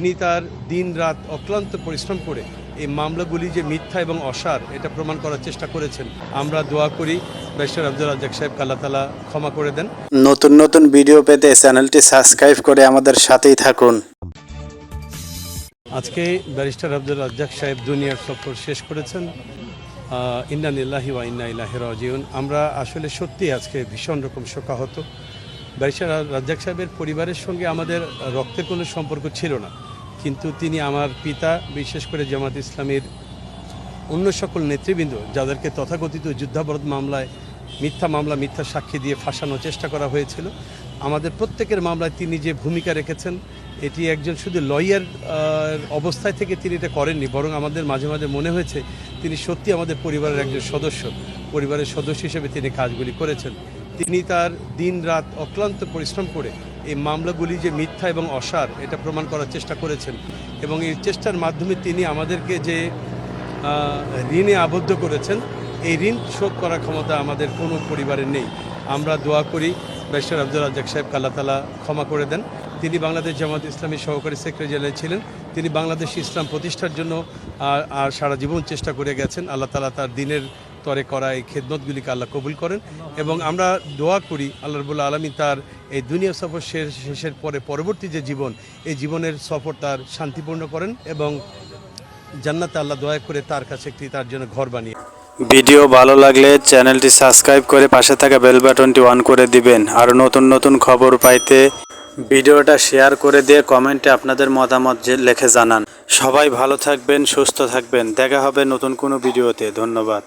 তিনি তার দিন রাত অক্লান্ত পরিশ্রম করে এই মামলাগুলি যে মিথ্যা এবং অসার এটা প্রমাণ করার চেষ্টা করেছেন। আমরা দোয়া করি ব্যারিস্টার আব্দুল রাজ্জাক সাহেব আল্লাহ তালা ক্ষমা করে দেন। নতুন নতুন ভিডিও পেতে চ্যানেলটি সাবস্ক্রাইব করে আমাদের সাথেই থাকুন। আজকে ব্যারিস্টার আব্দুল রাজ্জাক সাহেব দুনিয়ার সফর শেষ করেছেন। ইন্না নিল্লাহি ওয়া ইন্না ইলাহি রাজিউন। আমরা আসলে সত্যি আজকে ভীষণ রকম শোকাহত। ব্যারিস্টার রাজ্জাক সাহেবের পরিবারের সঙ্গে আমাদের রক্তের কোনো সম্পর্ক ছিল না। কিন্তু তিনি আমার পিতা, বিশেষ করে জামাত ইসলামের অন্য সকল নেতৃবৃন্দ, যাদেরকে তথাকথিত যুদ্ধাপরাধ মামলায়, মিথ্যা মামলা, মিথ্যা সাক্ষী দিয়ে ফাঁসানোর চেষ্টা করা হয়েছিল। আমাদের প্রত্যেকের মামলায় তিনি যে ভূমিকা রেখেছেন, এটি একজন শুধু লয়ার অবস্থায় থেকে তিনি এটা করেননি, বরং আমাদের মাঝে মাঝে মনে হয়েছে তিনি সত্যি আমাদের পরিবারের একজন সদস্য। পরিবারের সদস্য হিসেবে তিনি কাজগুলি করেছেন। তিনি তার দিন রাত অক্লান্ত পরিশ্রম করে এই মামলাগুলি যে মিথ্যা এবং অসার, এটা প্রমাণ করার চেষ্টা করেছেন এবং এই চেষ্টার মাধ্যমে তিনি আমাদেরকে যে ঋণে আবদ্ধ করেছেন, এই ঋণ শোধ করার ক্ষমতা আমাদের কোনো পরিবারের নেই। আমরা দোয়া করি ব্যারিস্টার আব্দুল রাজ্জাক সাহেব আল্লাহ তালা ক্ষমা করে দেন। তিনি বাংলাদেশ জামাত ইসলামী সহকারী সেক্রেটারি জেনারেল ছিলেন। তিনি বাংলাদেশ ইসলাম প্রতিষ্ঠার জন্য আর সারা জীবন চেষ্টা করে গেছেন। আল্লাহ তালা তার দিনের তরে করা এই খেদমতগুলিকে আল্লাহ কবুল করেন এবং আমরা দোয়া করি আল্লাহ রবুল্লা আলমী তার এই দুনিয়া সফর শেষ, শেষের পরে পরবর্তী যে জীবন, এই জীবনের সফর তার শান্তিপূর্ণ করেন এবং জান্নাতে আল্লাহ দয়া করে তার কাছে একটি, তার জন্য ঘর বানিয়ে ভিডিও ভালো লাগলে চ্যানেলটি সাবস্ক্রাইব করে পাশে থাকা বেল বাটনটি অন করে দিবেন। আর নতুন নতুন খবর পাইতে ভিডিওটা শেয়ার করে দিয়ে কমেন্টে আপনাদের মতামত লিখে জানান। সবাই ভালো থাকবেন, সুস্থ থাকবেন। দেখা হবে নতুন কোনো ভিডিওতে। ধন্যবাদ।